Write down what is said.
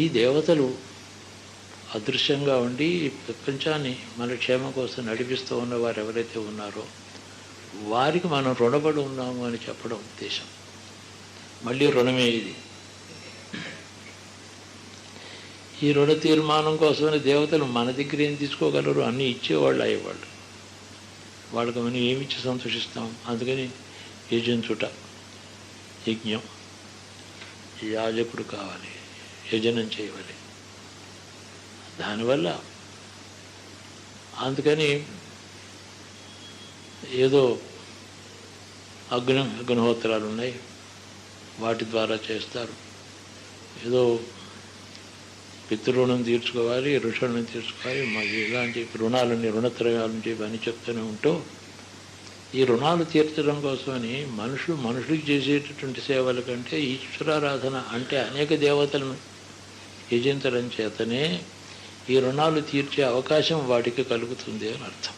ఈ దేవతలు అదృశ్యంగా ఉండి ప్రపంచాన్ని మన క్షేమం కోసం నడిపిస్తూ ఉన్న వారు ఎవరైతే ఉన్నారో వారికి మనం రుణపడి ఉన్నాము అని చెప్పడం ఉద్దేశం. మళ్ళీ రుణమే ఇది. ఈ రుణ తీర్మానం కోసమని దేవతలు మన దగ్గర ఏం తీసుకోగలరు? అన్నీ ఇచ్చేవాళ్ళు అయ్యేవాళ్ళు. వాళ్ళకి మనం ఏమి ఇచ్చి సంతోషిస్తాం? అందుకని యజించుట యజ్ఞం. యాజకుడు కావాలి. యజనం చేయవాలి దానివల్ల అందుకని ఏదో అగ్ని అగ్నిహోత్రాలు ఉన్నాయి. వాటి ద్వారా చేస్తారు. ఏదో పితృణం తీర్చుకోవాలి ఋషులను తీర్చుకోవాలి. మాకు ఇలాంటి రుణాలని రుణత్రయాలని ఇవన్నీ చెప్తూనే ఉంటూ ఈ రుణాలు తీర్చడం కోసమని మనుషులు మనుషులకు చేసేటటువంటి సేవల కంటే ఈశ్వరారాధన అంటే అనేక దేవతలను యజించడం చేతనే ఈ రుణాలు తీర్చే అవకాశం వాటికి కలుగుతుంది అని అర్థం.